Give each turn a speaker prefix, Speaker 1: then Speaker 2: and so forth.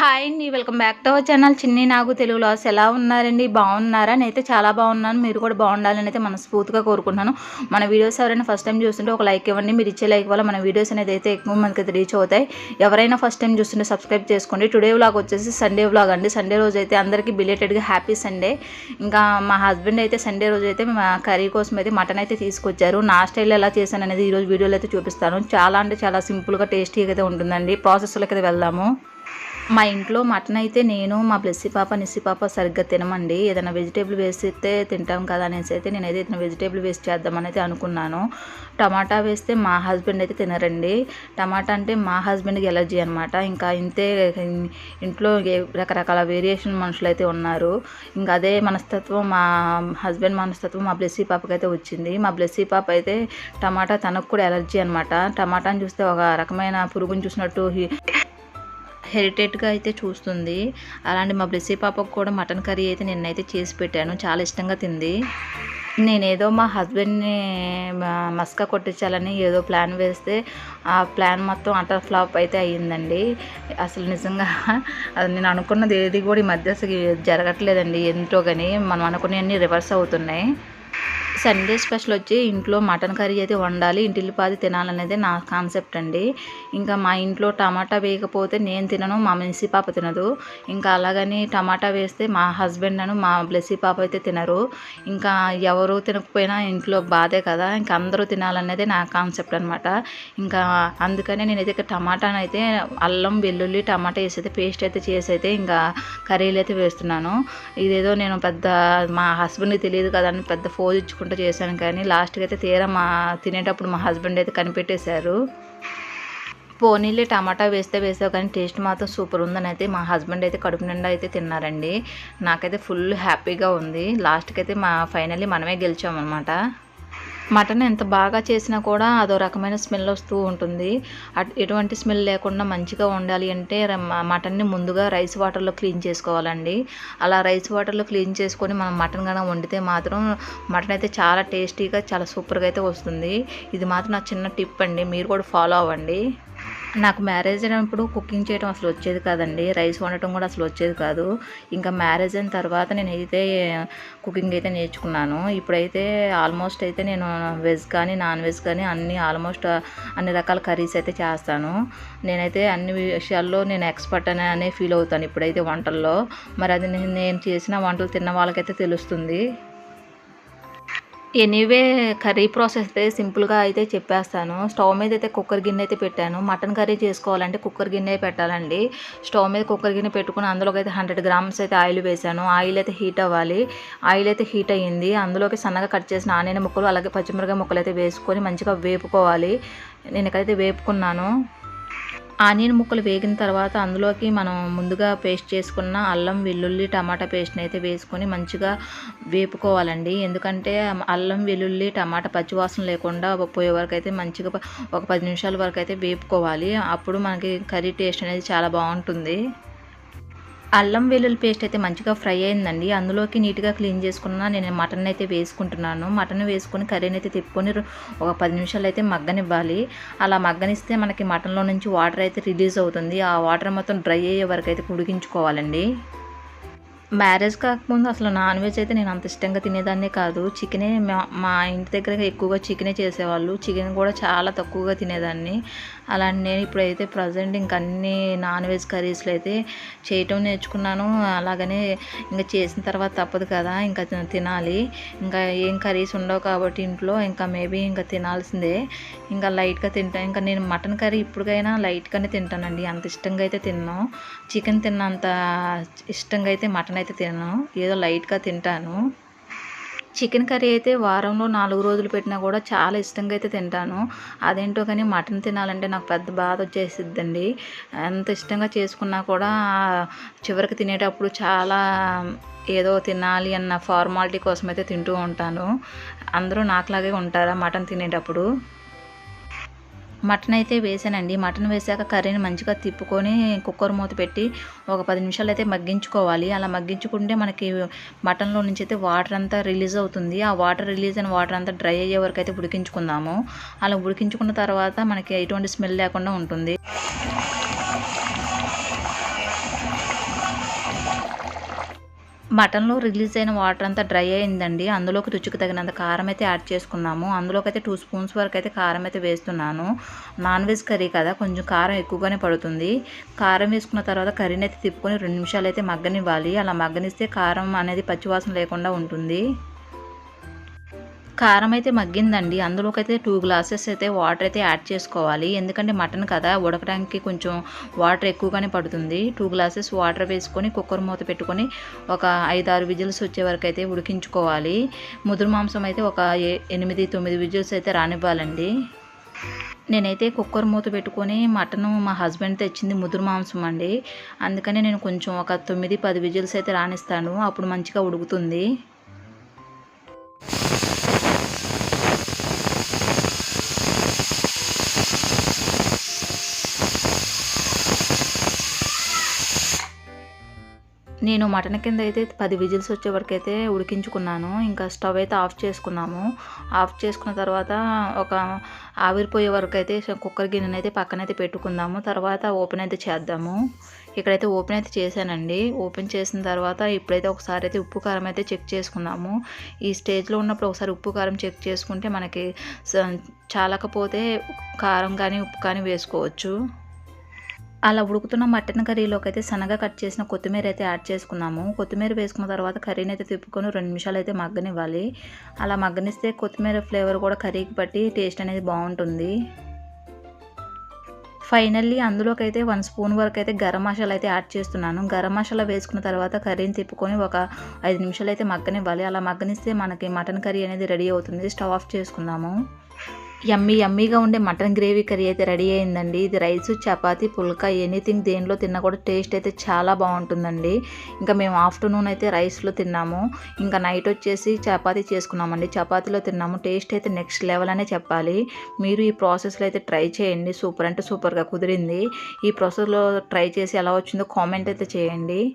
Speaker 1: Hi అండి welcome back to our channel. చిన్ని నాకు తెలుగు లాస్ ఎలా ఉన్నారండి? బాగున్నారా? నేనైతే చాలా బాగున్నాను. మీరు కూడా బాగుండాలని అయితే మనస్ఫూర్తిగా కోరుకుంటున్నాను. మన వీడియోస్ ఎవరైనా ఫస్ట్ టైం చూస్తుంటే ఒక లైక్ ఇవ్వండి. మీరు ఇచ్చే లైక్ వల్ల మన వీడియోస్ అనేది అయితే ఎక్కువ మందికి అయితే రీచ్ అవుతాయి. ఎవరైనా ఫస్ట్ టైం చూస్తుంటే సబ్స్క్రైబ్ చేసుకోండి. టుడే వ్లాగ్ వచ్చేసి సండే వ్లాగ్ అండి. సండే రోజు అయితే అందరికీ బిలేటెడ్గా హ్యాపీ సండే ఇంకా మా హస్బెండ్ అయితే సండే రోజు అయితే మా కర్రీ కోసం అయితే మటన్ అయితే తీసుకొచ్చారు. నా స్టైల్ ఎలా చేశాను అనేది ఈరోజు వీడియోలో అయితే చూపిస్తాను. చాలా అంటే చాలా సింపుల్గా టేస్టీగా అయితే ఉంటుందండి. ప్రాసెస్లోకి అయితే వెళ్దాము. మా ఇంట్లో మటన్ అయితే నేను మా బ్లెస్సి పాప నిస్సి పాప సరిగ్గా తినమండి. ఏదైనా వెజిటేబుల్ వేస్తే తింటాం కదా అనేసి అయితే నేనైతే ఏదైనా వెజిటేబుల్ వేస్ట్ చేద్దామని అయితే అనుకున్నాను. టమాటా వేస్తే మా హస్బెండ్ అయితే తినరండి. టమాటా అంటే మా హస్బెండ్కి ఎలర్జీ అనమాట ఇంకా ఇంతే ఇంట్లో రకరకాల వేరియేషన్ మనుషులు అయితే ఉన్నారు. ఇంకా అదే మనస్తత్వం మా హస్బెండ్ మనస్తత్వం మా బ్లెస్సీ పాపకి అయితే వచ్చింది. మా బ్లెస్సీ పాప అయితే టమాటా తనకు కూడా ఎలర్జీ అనమాట టమాటాని చూస్తే ఒక రకమైన పురుగుని చూసినట్టు హెరిటేట్గా అయితే చూస్తుంది. అలాంటి మా బ్లెస్సీ పాపకు కూడా మటన్ కర్రీ అయితే నిన్నైతే చేసి పెట్టాను. చాలా ఇష్టంగా తింది. నేనేదో మా హస్బెండ్ని మస్కా కొట్టించాలని ఏదో ప్లాన్ వేస్తే ఆ ప్లాన్ మొత్తం అటర్ ఫ్లాప్ అయితే అయ్యిందండి. అసలు నిజంగా అది నేను అనుకున్నది ఏది కూడా ఈ మధ్య అసలు జరగట్లేదండి. ఎంతో కానీ మనం అనుకునేవన్నీ రివర్స్ అవుతున్నాయి. సండే స్పెషల్ వచ్చి ఇంట్లో మటన్ కర్రీ అయితే వండాలి ఇంటిల్లిపాది తినాలనేది నా కాన్సెప్ట్ అండి. ఇంకా మా ఇంట్లో టమాటా వేయకపోతే నేను తినను మా మెస్సీ పాప తినదు. ఇంకా అలాగని టమాటా వేస్తే మా హస్బెండ్ అను మా బ్లెస్సీ పాప అయితే తినరు. ఇంకా ఎవరు తినకపోయినా ఇంట్లో బాధే కదా ఇంకా అందరూ తినాలనేది నా కాన్సెప్ట్ అనమాట ఇంకా అందుకనే నేనైతే ఇక టమాటాను అయితే అల్లం వెల్లుల్లి టమాటా వేసి అయితే పేస్ట్ అయితే చేసి అయితే ఇంకా కర్రీలు అయితే వేస్తున్నాను. ఇదేదో నేను పెద్ద మా హస్బెండ్కి తెలియదు కదా అని పెద్ద ఫోజ్ ఇచ్చుకుంటూ చేశాను కానీ లాస్ట్కి అయితే తీరా మా తినేటప్పుడు మా హస్బెండ్ అయితే కనిపెట్టేశారు. పోనీలే టమాటా వేస్తే వేసావు కానీ టేస్ట్ మాత్రం సూపర్ ఉందని అయితే మా హస్బెండ్ అయితే కడుపు నిండా అయితే తిన్నారండి. నాకైతే ఫుల్ హ్యాపీగా ఉంది. లాస్ట్కి అయితే మా ఫైనల్లీ మనమే గెలిచామన్నమాట. మటన్ ఎంత బాగా చేసినా కూడా అదో రకమైన స్మెల్ వస్తూ ఉంటుంది. ఎటువంటి స్మెల్ లేకుండా మంచిగా ఉండాలి అంటే మటన్ని ముందుగా రైస్ వాటర్లో క్లీన్ చేసుకోవాలండి. అలా రైస్ వాటర్లో క్లీన్ చేసుకొని మనం మటన్ కనుక వండితే మాత్రం మటన్ అయితే చాలా టేస్టీగా చాలా సూపర్గా అయితే వస్తుంది. ఇది మాత్రం నా చిన్న టిప్ అండి. మీరు కూడా ఫాలో అవ్వండి. నాకు మ్యారేజ్ అయినప్పుడు కుకింగ్ చేయడం అసలు వచ్చేది కాదండి. రైస్ వండటం కూడా అసలు వచ్చేది కాదు. ఇంకా మ్యారేజ్ అయిన తర్వాత నేను అయితే కుకింగ్ అయితే నేర్చుకున్నాను. ఇప్పుడైతే ఆల్మోస్ట్ అయితే నేను వెజ్ కానీ నాన్ వెజ్ కానీ అన్ని ఆల్మోస్ట్ అన్ని రకాల కర్రీస్ అయితే చేస్తాను. నేనైతే అన్ని విషయాల్లో నేను ఎక్స్పర్ట్ అని అనే ఫీల్ అవుతాను ఇప్పుడైతే వంటల్లో. మరి అది నేను నేను చేసిన వంటలు తిన్న వాళ్ళకైతే తెలుస్తుంది. ఎనీవే కర్రీ ప్రాసెస్ అయితే సింపుల్గా అయితే చెప్పేస్తాను. స్టవ్ మీద అయితే కుక్కర్ గిన్నె అయితే పెట్టాను. మటన్ కర్రీ చేసుకోవాలంటే కుక్కర్ గిన్నె పెట్టాలండి. స్టవ్ మీద కుక్కర్ గిన్నె పెట్టుకుని అందులోకి అయితే హండ్రెడ్ గ్రామ్స్ అయితే ఆయిల్ వేసాను. ఆయిల్ అయితే హీట్ అవ్వాలి. ఆయిల్ అయితే హీట్ అయ్యింది. అందులోకి సన్నగా కట్ చేసిన ఆనియన్ ముక్కలు అలాగే పచ్చిమిరకాయ ముక్కలు అయితే వేసుకొని మంచిగా వేపుకోవాలి. నేను ఇక్కడైతే వేపుకున్నాను. ఆనియన్ ముక్కలు వేగిన తర్వాత అందులోకి మనం ముందుగా పేస్ట్ చేసుకున్న అల్లం వెల్లుల్లి టమాటా పేస్ట్ని అయితే వేసుకొని మంచిగా వేపుకోవాలండి. ఎందుకంటే అల్లం వెల్లుల్లి టమాటా పచ్చివాసన లేకుండా పోయే వరకు అయితే మంచిగా ఒక పది నిమిషాల వరకు అయితే వేపుకోవాలి. అప్పుడు మనకి కర్రీ టేస్ట్ అనేది చాలా బాగుంటుంది. అల్లం వెల్లుల్లి పేస్ట్ అయితే మంచిగా ఫ్రై అయిందండి. అందులోకి నీట్గా క్లీన్ చేసుకున్న నేను మటన్ అయితే వేసుకుంటున్నాను. మటన్ వేసుకొని కర్రీని అయితే తిప్పుకొని ఒక పది నిమిషాలు అయితే మగ్గనివ్వాలి. అలా మగ్గనిస్తే మనకి మటన్లో నుంచి వాటర్ అయితే రిలీజ్ అవుతుంది. ఆ వాటర్ మొత్తం డ్రై అయ్యే వరకు అయితే ఉడికించుకోవాలండి. మ్యారేజ్ కాకముందు అసలు నాన్ వెజ్ అయితే నేను అంత ఇష్టంగా తినేదాన్నే కాదు. చికెనే మా మా ఇంటి దగ్గర ఎక్కువగా చికెనే చేసేవాళ్ళు. చికెన్ కూడా చాలా తక్కువగా తినేదాన్ని. అలాంటి నేను ఇప్పుడైతే ప్రజెంట్ ఇంక అన్ని నాన్ వెజ్ కర్రీస్లో అయితే చేయటం నేర్చుకున్నాను. అలాగనే ఇంకా చేసిన తర్వాత తప్పదు కదా ఇంకా తినాలి. ఇంకా ఏం కర్రీస్ ఉండవు కాబట్టి ఇంట్లో ఇంకా మేబీ ఇంకా తినాల్సిందే. ఇంకా లైట్గా తింటాను ఇంకా నేను మటన్ కర్రీ ఇప్పటికైనా లైట్గానే తింటానండి. అంత ఇష్టంగా అయితే తిన్నాను చికెన్ తిన్నంత ఇష్టంగా అయితే మటన్ అయితే తినను. ఏదో లైట్గా తింటాను. చికెన్ కర్రీ అయితే వారంలో నాలుగు రోజులు పెట్టినా కూడా చాలా ఇష్టంగా అయితే తింటాను. అదేంటో కానీ మటన్ తినాలంటే నాకు పెద్ద బాధ వచ్చేసిద్దండి. ఎంత ఇష్టంగా చేసుకున్నా కూడా చివరికి తినేటప్పుడు చాలా ఏదో తినాలి అన్న ఫార్మాలిటీ కోసం అయితే తింటూ ఉంటాను. అందరూ నాకులాగే ఉంటారా మటన్ తినేటప్పుడు? మటన్ అయితే వేసానండి. మటన్ వేసాక కర్రీని మంచిగా తిప్పుకొని కుక్కర్ మూత పెట్టి ఒక పది నిమిషాలు అయితే మగ్గించుకోవాలి. అలా మగ్గించుకుంటే మనకి మటన్లో నుంచి అయితే వాటర్ అంతా రిలీజ్ అవుతుంది. ఆ వాటర్ రిలీజ్ అయిన వాటర్ అంతా డ్రై అయ్యే వరకు అయితే ఉడికించుకుందాము. అలా ఉడికించుకున్న తర్వాత మనకి ఎటువంటి స్మెల్ లేకుండా ఉంటుంది. మటన్లో రిలీజ్ అయిన వాటర్ అంతా డ్రై అయిందండి. అందులోకి రుచికి తగినంత కారం అయితే యాడ్ చేసుకున్నాము. అందులోకి అయితే టూ స్పూన్స్ వరకు అయితే కారం అయితే వేస్తున్నాను. నాన్ వెజ్ కర్రీ కదా కొంచెం కారం ఎక్కువగానే పడుతుంది. కారం వేసుకున్న తర్వాత కర్రీని అయితే తిప్పుకొని రెండు నిమిషాలు అయితే మగ్గనివ్వాలి. అలా మగ్గనిస్తే కారం అనేది పచ్చివాసన లేకుండా ఉంటుంది. కారం అయితే మగ్గిందండి. అందులోకి అయితే టూ గ్లాసెస్ అయితే వాటర్ అయితే యాడ్ చేసుకోవాలి. ఎందుకంటే మటన్ కదా ఉడకడానికి కొంచెం వాటర్ ఎక్కువగానే పడుతుంది. టూ గ్లాసెస్ వాటర్ వేసుకొని కుక్కర్ మూత పెట్టుకొని ఒక ఐదు ఆరు విజిల్స్ వచ్చే వరకు అయితే ఉడికించుకోవాలి. ముదురు మాంసం అయితే ఒక ఎనిమిది తొమ్మిది విజిల్స్ అయితే రానివ్వాలండి. నేనైతే కుక్కర్ మూత పెట్టుకొని మటన్ మా హస్బెండ్ తెచ్చింది ముదురు మాంసం అండి. అందుకనే నేను కొంచెం ఒక తొమ్మిది పది విజిల్స్ అయితే రానిస్తాను. అప్పుడు మంచిగా ఉడుకుతుంది. నేను మటన్ కింద అయితే పది విజిల్స్ వచ్చే వరకు అయితే ఉడికించుకున్నాను. ఇంకా స్టవ్ అయితే ఆఫ్ చేసుకున్నాము. ఆఫ్ చేసుకున్న తర్వాత ఒక ఆవిరిపోయే వరకు అయితే కుక్కర్ గిన్నెని అయితే పక్కనైతే పెట్టుకుందాము. తర్వాత ఓపెన్ అయితే చేద్దాము. ఇక్కడైతే ఓపెన్ అయితే చేశానండి. ఓపెన్ చేసిన తర్వాత ఇప్పుడైతే ఒకసారి అయితే ఉప్పు కారం అయితే చెక్ చేసుకున్నాము ఈ స్టేజ్లో ఉన్నప్పుడు ఒకసారి ఉప్పు కారం చెక్ చేసుకుంటే మనకి చాలకపోతే కారం కానీ ఉప్పు కానీ వేసుకోవచ్చు. అలా ఉడుకుతున్న మటన్ కర్రీలోకి అయితే సన్నగా కట్ చేసిన కొత్తిమీర అయితే యాడ్ చేసుకున్నాము కొత్తిమీర వేసుకున్న తర్వాత కర్రీని అయితే తిప్పుకొని రెండు నిమిషాలు అయితే మగ్గనివ్వాలి. అలా మగ్గనిస్తే కొత్తిమీర ఫ్లేవర్ కూడా కర్రీకి పట్టి టేస్ట్ అనేది బాగుంటుంది. ఫైనల్లీ అందులోకి అయితే వన్ స్పూన్ వరకు అయితే గరం మసాలా అయితే యాడ్ చేస్తున్నాను. గరం మసాలా వేసుకున్న తర్వాత కర్రీని తిప్పుకొని ఒక ఐదు నిమిషాలు అయితే మగ్గనివ్వాలి. అలా మగ్గనిస్తే మనకి మటన్ కర్రీ అనేది రెడీ అవుతుంది. స్టవ్ ఆఫ్ చేసుకుందాము. యమ్మీ యమ్మీగా ఉండే మటన్ గ్రేవీ కర్రీ అయితే రెడీ అయిందండి. ఇది రైస్ చపాతి పుల్కా ఎనీథింగ్ దేనిలో తిన్నా కూడా టేస్ట్ అయితే చాలా బాగుంటుందండి. ఇంకా మేము ఆఫ్టర్నూన్ అయితే రైస్లో తిన్నాము. ఇంకా నైట్ వచ్చేసి చపాతీ చేసుకున్నామండి. చపాతీలో తిన్నాము. టేస్ట్ అయితే నెక్స్ట్ లెవెల్ అనే చెప్పాలి. మీరు ఈ ప్రాసెస్లో అయితే ట్రై చేయండి. సూపర్ అంటే సూపర్గా కుదిరింది. ఈ ప్రాసెస్లో ట్రై చేసి ఎలా వచ్చిందో కామెంట్ అయితే చేయండి.